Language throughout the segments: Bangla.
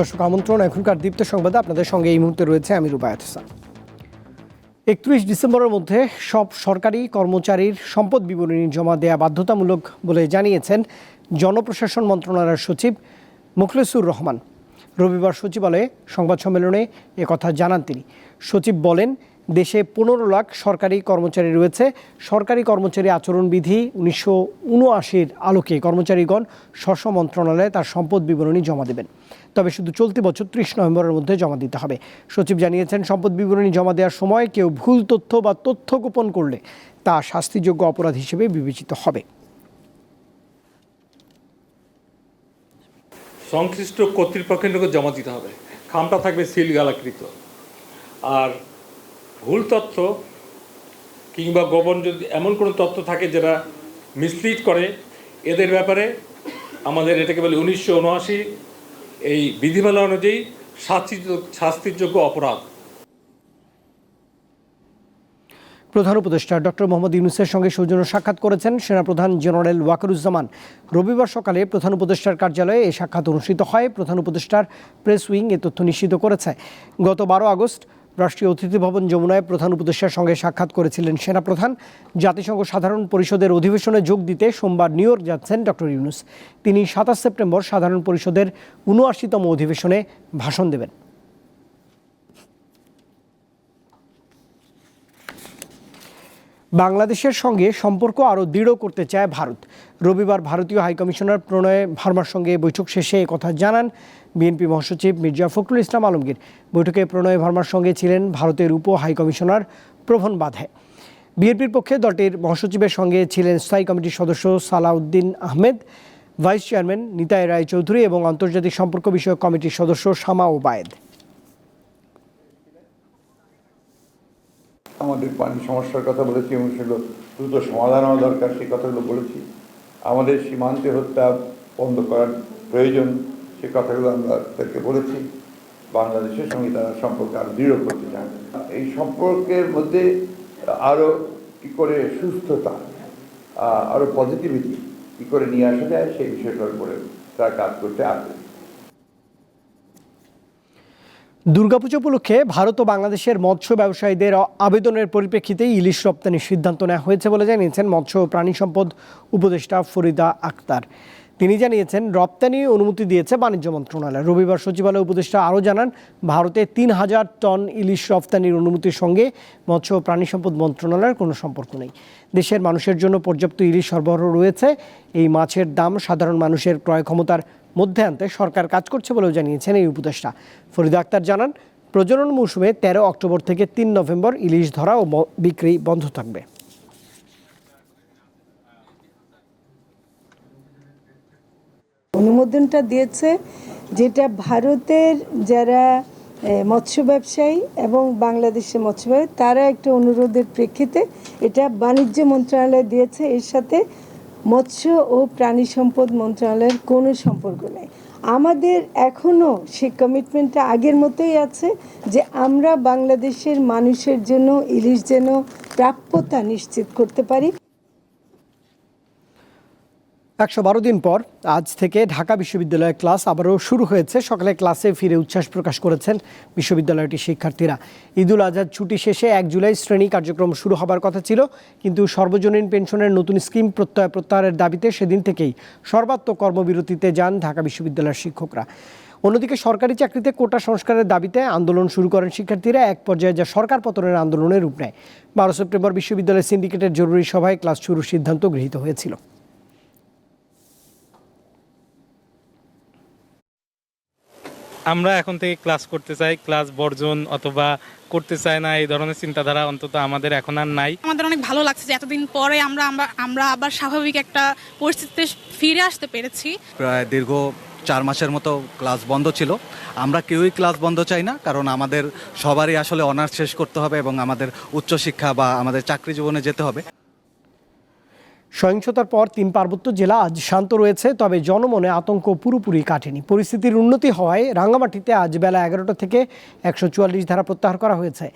দর্শক আমন্ত্রণ, এখনকার দীপ্ত সংবাদে আপনাদের সঙ্গে এই মুহূর্তে রয়েছে আমি রুবায়ত হাসান। একত্রিশ ডিসেম্বরের মধ্যে সব সরকারি কর্মচারীর সম্পদ বিবরণী জমা দেয়া বাধ্যতামূলক বলে জানিয়েছেন জনপ্রশাসন মন্ত্রণালয়ের সচিব মুখলেসুর রহমান। রবিবার সচিবালয়ে সংবাদ সম্মেলনে একথা জানান তিনি। সচিব বলেন দেশে পনেরো লাখ সরকারি কর্মচারী রয়েছে। সরকারি কর্মচারী আচরণবিধি উনিশশো উনআশির আলোকে কর্মচারীগণ স্ব মন্ত্রণালয়ে তার সম্পদ বিবরণী জমা দেবেন। তবে শুধু চলতি বছর ত্রিশ নভেম্বরের মধ্যে জমা দিতে হবে। সচিব জানিয়েছেন, সম্পদ বিবরণী জমা দেওয়ার সময় কেউ ভুল তথ্য বা তথ্য গোপন করলে তা শাস্তিযোগ্য অপরাধ হিসেবে বিবেচিত হবে। সংশ্লিষ্ট কর্তৃপক্ষের জমা দিতে হবে। খামটা থাকবে সিল গালাকৃত আর ভুল তথ্য কিংবা গোপন যদি এমন কোনো তথ্য থাকে যেটা মিসলিড করে, এদের ব্যাপারে আমাদের এটাকে বলে উনিশশো উনআশি এই বিধিমালা অনুযায়ী শাস্তি শাস্তিযোগ্য অপরাধ। প্রধান উপদেষ্টা ডক্টর মোহাম্মদ ইউনুসের সঙ্গে সৌজন্য সাক্ষাৎ করেছেন সেনাপ্রধান জেনারেল ওয়াকারুজ্জামান। রবিবার সকালে প্রধান উপদেষ্টার কার্যালয়ে এই সাক্ষাৎ অনুষ্ঠিত হয়। প্রধান উপদেষ্টার প্রেস উইং এ তথ্য নিশ্চিত করেছে। গত বারো আগস্ট রাষ্ট্রীয় অতিথি ভবন যমুনায় প্রধান উপদেষ্টার সঙ্গে সাক্ষাৎ করেছিলেন সেনাপ্রধান। জাতিসংঘ সাধারণ পরিষদের অধিবেশনে যোগ দিতে সোমবার নিউ ইয়র্ক যাচ্ছেন ডক্টর ইউনুস। তিনি সাতাশ সেপ্টেম্বর সাধারণ পরিষদের উনআশিতম অধিবেশনে ভাষণ দেবেন। বাংলাদেশের সঙ্গে সম্পর্ক আরও দৃঢ় করতে চায় ভারত। রবিবার ভারতীয় হাইকমিশনার প্রণয় ভার্মার সঙ্গে বৈঠক শেষে কথা জানান বিএনপি মহাসচিব মির্জা ফখরুল ইসলাম আলমগীর। বৈঠকে প্রণয় ভার্মার সঙ্গে ছিলেন ভারতের উপ হাইকমিশনার প্রভন বাধে। বিএনপির পক্ষে দলটির মহাসচিবের সঙ্গে ছিলেন স্থায়ী কমিটির সদস্য সালাউদ্দিন আহমেদ, ভাইস চেয়ারম্যান নিতাই রায় চৌধুরী এবং আন্তর্জাতিক সম্পর্ক বিষয়ক কমিটির সদস্য শামা ওবায়েদ। আমাদের পানি সমস্যার কথা বলেছি এবং সেগুলো দ্রুত সমাধান হওয়া দরকার, সেই কথাগুলো বলেছি। আমাদের সীমান্তে হত্যা বন্ধ করার প্রয়োজন, সে কথাগুলো আমরা তাদেরকে বলেছি। বাংলাদেশের সঙ্গে তারা সম্পর্ক আরও দৃঢ় করতে চান। এই সম্পর্কের মধ্যে আরও কী করে সুস্থতা আরও পজিটিভিটি কী করে নিয়ে আসা যায়, সেই বিষয়টার উপরে তারা কাজ করতে আগ্রহী। দুর্গাপুজো উপলক্ষে ভারত ও বাংলাদেশের মৎস্য ব্যবসায়ীদের আবেদনের পরিপ্রেক্ষিতে ইলিশ রপ্তানির সিদ্ধান্ত নেওয়া হয়েছে বলে জানিয়েছেন মৎস্য ও প্রাণী সম্পদ উপদেষ্টা ফরিদা আক্তার তিনি জানিয়েছেন, রপ্তানি অনুমতি দিয়েছে বাণিজ্য মন্ত্রণালয়। রবিবার সচিবালয় উপদেষ্টা আরও জানান, ভারতে তিন হাজার টন ইলিশ রপ্তানির অনুমতির সঙ্গে মৎস্য ও প্রাণী সম্পদ মন্ত্রণালয়ের কোনো সম্পর্ক নেই। দেশের মানুষের জন্য পর্যাপ্ত ইলিশ সরবরাহ রয়েছে। এই মাছের দাম সাধারণ মানুষের ক্রয় ক্ষমতার মধ্যে আনতে সরকার কাজ করছে বলেও জানিয়েছেন এই উপদেষ্টা। ফরিদা আক্তার জানান, প্রজনন মৌসুমে তেরো অক্টোবর থেকে তিন নভেম্বর ইলিশ ধরা ও বিক্রি বন্ধ থাকবে। অনুমোদনটা দিয়েছে, যেটা ভারতের যারা মৎস্য ব্যবসায়ী এবং বাংলাদেশে মৎস্য ব্যবসায়ী, তারা একটা অনুরোধের প্রেক্ষিতে এটা বাণিজ্য মন্ত্রণালয় দিয়েছে। এর সাথে মৎস্য ও প্রাণী সম্পদ মন্ত্রণালয়ের কোনো সম্পর্ক নেই। আমাদের এখনও সেই কমিটমেন্টটা আগের মতোই আছে যে আমরা বাংলাদেশের মানুষের জন্য, ইলিশ যেন প্রাপ্যতা নিশ্চিত করতে পারি। একশো বারো দিন পর আজ থেকে ঢাকা বিশ্ববিদ্যালয়ের ক্লাস আবারও শুরু হয়েছে। সকালে ক্লাসে ফিরে উচ্ছ্বাস প্রকাশ করেছেন বিশ্ববিদ্যালয়টির শিক্ষার্থীরা। ঈদুল আজহার ছুটি শেষে এক জুলাই শ্রেণি কার্যক্রম শুরু হবার কথা ছিল, কিন্তু সর্বজনীন পেনশনের নতুন স্কিম প্রত্যয় প্রত্যাহারের দাবিতে সেদিন থেকেই সর্বাত্মক কর্মবিরতিতে যান ঢাকা বিশ্ববিদ্যালয়ের শিক্ষকরা। অন্যদিকে সরকারি চাকরিতে কোটা সংস্কারের দাবিতে আন্দোলন শুরু করেন শিক্ষার্থীরা, এক পর্যায়ে যা সরকার পতনের আন্দোলনের রূপ নেয়। বারো সেপ্টেম্বর বিশ্ববিদ্যালয় সিন্ডিকেটের জরুরি সভায় ক্লাস শুরুর সিদ্ধান্ত গৃহীত হয়েছিল। আমরা এখন থেকে ক্লাস করতে চাই ক্লাস বর্জন অথবা করতে চাই না এই ধরনের চিন্তাধারা অন্তত আমাদের এখন আর নাই। আমাদের অনেক ভালো লাগছে যে এতদিন পরে আমরা আমরা আমরা আবার স্বাভাবিক একটা পরিস্থিতিতে ফিরে আসতে পেরেছি। প্রায় দীর্ঘ চার মাসের মতো ক্লাস বন্ধ ছিল। আমরা কেউই ক্লাস বন্ধ চাই না কারণ আমাদের সবারই আসলে অনার্স শেষ করতে হবে এবং আমাদের উচ্চশিক্ষা বা আমাদের চাকরি জীবনে যেতে হবে। সহিংসতার পর তিন পার্বত্য জেলা আজ শান্ত রয়েছে, তবে জনমনে আতঙ্ক পুরোপুরি কাটেনি। পরিস্থিতির উন্নতি হওয়ায় রাঙ্গামাটিতে আজ বেলা এগারোটা থেকে একশো চুয়াল্লিশ ধারা প্রত্যাহার করা হয়েছে।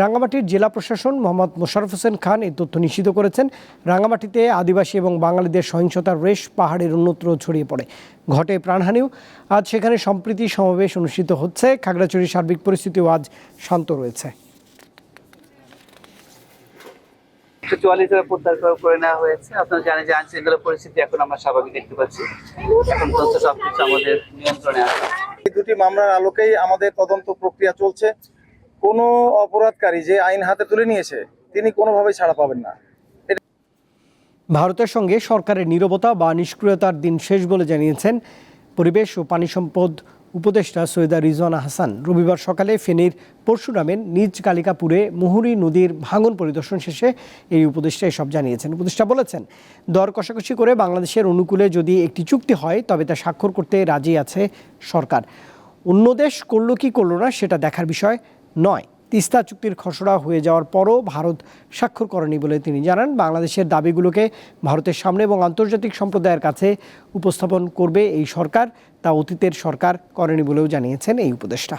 রাঙ্গামাটির জেলা প্রশাসন মোহাম্মদ মোশারফ হোসেন খান এই তথ্য নিশ্চিত করেছেন। রাঙ্গামাটিতে আদিবাসী এবং বাঙালিদের সহিংসতার রেশ পাহাড়ের অন্যত্র ছড়িয়ে পড়ে। ঘটে প্রাণহানিও। আজ সেখানে সম্প্রীতি সমাবেশ অনুষ্ঠিত হচ্ছে। খাগড়াছড়ির সার্বিক পরিস্থিতিও আজ শান্ত রয়েছে। একশো চুয়াল্লিশ ধারা প্রত্যাহার করে নেওয়া হয়েছে। আপনারা জানেন যে আইন শৃঙ্খলা পরিস্থিতি এখন আমরা স্বাভাবিক দেখতে পাচ্ছি। এখন তথ্য সবকিছু আমাদের নিয়ন্ত্রণে আছে। এই দুটি মামলার আলোকেই আমাদের তদন্ত প্রক্রিয়া চলছে। কোনো অপরাধকারী যে আইন হাতে তুলে নিয়েছে তিনি কোনোভাবেই ছাড়া পাবেন না। ভারতের সঙ্গে সরকারের নীরবতা বা নিষ্ক্রিয়তার দিন শেষ বলে জানিয়েছেন পরিবেশ ও পানি সম্পদ উপদেষ্টা সৈয়দা রিজওয়ানা হাসান রবিবার সকালে ফেনীর পরশুরামের নিজ কালিকাপুরে মুহুরী নদীর ভাঙন পরিদর্শন শেষে এই উপদেষ্টা এসব জানিয়েছেন। উপদেষ্টা বলেছেন, দর কষাকষি করে বাংলাদেশের অনুকূলে যদি একটি চুক্তি হয়, তবে তা স্বাক্ষর করতে রাজি আছে সরকার। অন্য দেশ করল কি করল না, সেটা দেখার বিষয় নয়। তিস্তা চুক্তির খসড়া হয়ে যাওয়ার পরও ভারত স্বাক্ষর করেনি বলে তিনি জানান। বাংলাদেশের দাবিগুলোকে ভারতের সামনে এবং আন্তর্জাতিক সম্প্রদায়ের কাছে উপস্থাপন করবে এই সরকার, তা অতীতের সরকার করেনি বলেও জানিয়েছেন এই উপদেষ্টা।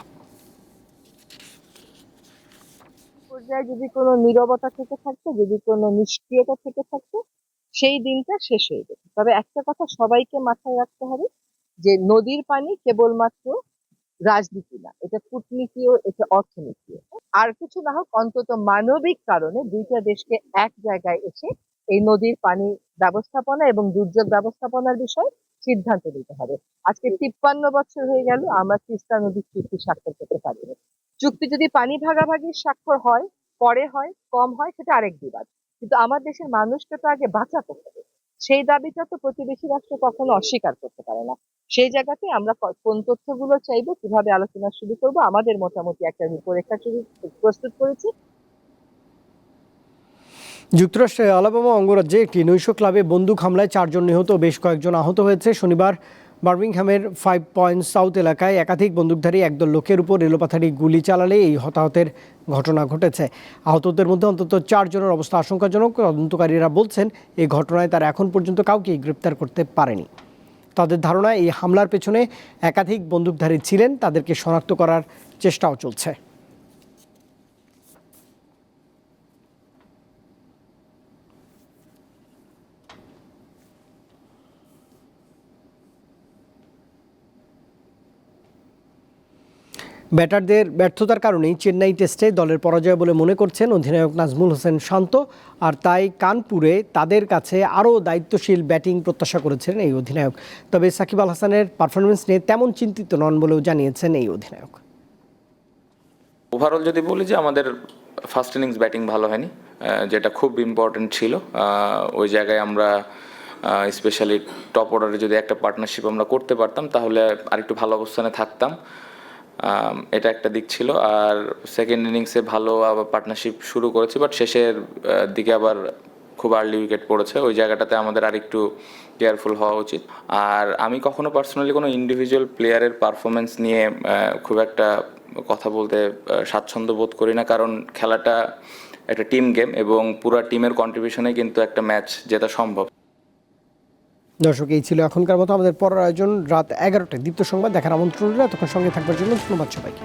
পর্যায়ে যদি কোনো নীরবতা থেকে থাকতো যদি কোনো নিষ্ক্রিয়তা থেকে থাকতো সেই দিনটা শেষ হয়ে যেত তবে একটা কথা সবাইকে মাথায় রাখতে হবে যে নদীর পানি কেবলমাত্র রাজনীতি না, এটা কূটনীতিও, এটা অর্থনীতিও। আর কিছু না হোক, অন্তত মানবিক কারণে দুইটা দেশকে এক জায়গায় এসে এই নদীর পানি ব্যবস্থাপনা এবং দুর্যোগ ব্যবস্থাপনার বিষয়ে সিদ্ধান্ত নিতে হবে। আজকে তিপ্পান্ন বছর হয়ে গেল, আমরা তিস্তা নদীর চুক্তি স্বাক্ষর করতে পারিনি। চুক্তি যদি পানি ভাগাভাগির স্বাক্ষর হয়, পরে হয়, কম হয়, সেটা আরেক বিবাদ। কিন্তু আমার দেশের মানুষকে তো আগে বাঁচাতে হবে। সেই দাবিটা তো প্রতিবেশী রাষ্ট্র কখনো অস্বীকার করতে পারে না। সেই জায়গাতে আমরা কোন তথ্যগুলো চাইব, কীভাবে আলোচনা শুরু করব, আমাদের মোটামুটি একটা রূপরেখা শুরু প্রস্তুত করেছি। যুক্তরাষ্ট্রের আলাবামা অঙ্গরাজ্যে একটি নৈশ ক্লাবে বন্দুক হামলায় চারজন নিহত, বেশ কয়েকজন আহত হয়েছে। শনিবার বার্মিংহামের ফাইভ পয়েন্ট সাউথ এলাকায় একাধিক বন্দুকধারী একদল লোকের উপর রেলপাথারি গুলি চালালে এই হতাহতের ঘটনা ঘটেছে। আহতদের মধ্যে অন্তত চারজনের অবস্থা আশঙ্কাজনক। তদন্তকারীরা বলছেন, এই ঘটনায় তারা এখন পর্যন্ত কাউকে গ্রেপ্তার করতে পারেনি। তাদের ধারণা এই হামলার পেছনে একাধিক বন্দুকধারী ছিলেন, তাদেরকে শনাক্ত করার চেষ্টাও চলছে। ব্যাটারদের ব্যর্থতার কারণেই চেন্নাই টেস্টে দলের পরাজয় বলে মনে করছেন অধিনায়ক নাজমুল হোসেন শান্ত। আর তাই কানপুরে তাদের কাছে আরও দায়িত্বশীল ব্যাটিং প্রত্যাশা করেছেন এই অধিনায়ক। তবে সাকিব আল হাসানের পারফরমেন্স নিয়ে তেমন চিন্তিত নন বলেও জানিয়েছেন এই অধিনায়ক। ওভারঅল যদি বলি যে আমাদের ফার্স্ট ইনিংস ব্যাটিং ভালো হয়নি যেটা খুব ইম্পর্টেন্ট ছিল ওই জায়গায় আমরা স্পেশালি টপ অর্ডারে যদি একটা পার্টনারশিপ আমরা করতে পারতাম, তাহলে আরেকটু ভালো অবস্থানে থাকতাম। এটা একটা দিক ছিল। আর সেকেন্ড ইনিংসে ভালো আবার পার্টনারশিপ শুরু করেছি বাট শেষের দিকে আবার খুব আর্লি উইকেট পড়েছে। ওই জায়গাটাতে আমাদের আরেকটু কেয়ারফুল হওয়া উচিত। আর আমি কখনো পার্সোনালি কোনো ইন্ডিভিজুয়াল প্লেয়ারের পারফরমেন্স নিয়ে খুব একটা কথা বলতে স্বাচ্ছন্দ্য বোধ করি না। কারণ খেলাটা একটা টিম গেম এবং পুরো টিমের কন্ট্রিবিউশনে কিন্তু একটা ম্যাচ জেতা সম্ভব। দর্শক, এই ছিল এখনকার মতো আমাদের পরের আয়োজন রাত এগারোটায়। দীপ্ত সংবাদ, দেখার আমন্ত্রণ এতক্ষণ সঙ্গে থাকবার জন্য ধন্যবাদ সবাইকে।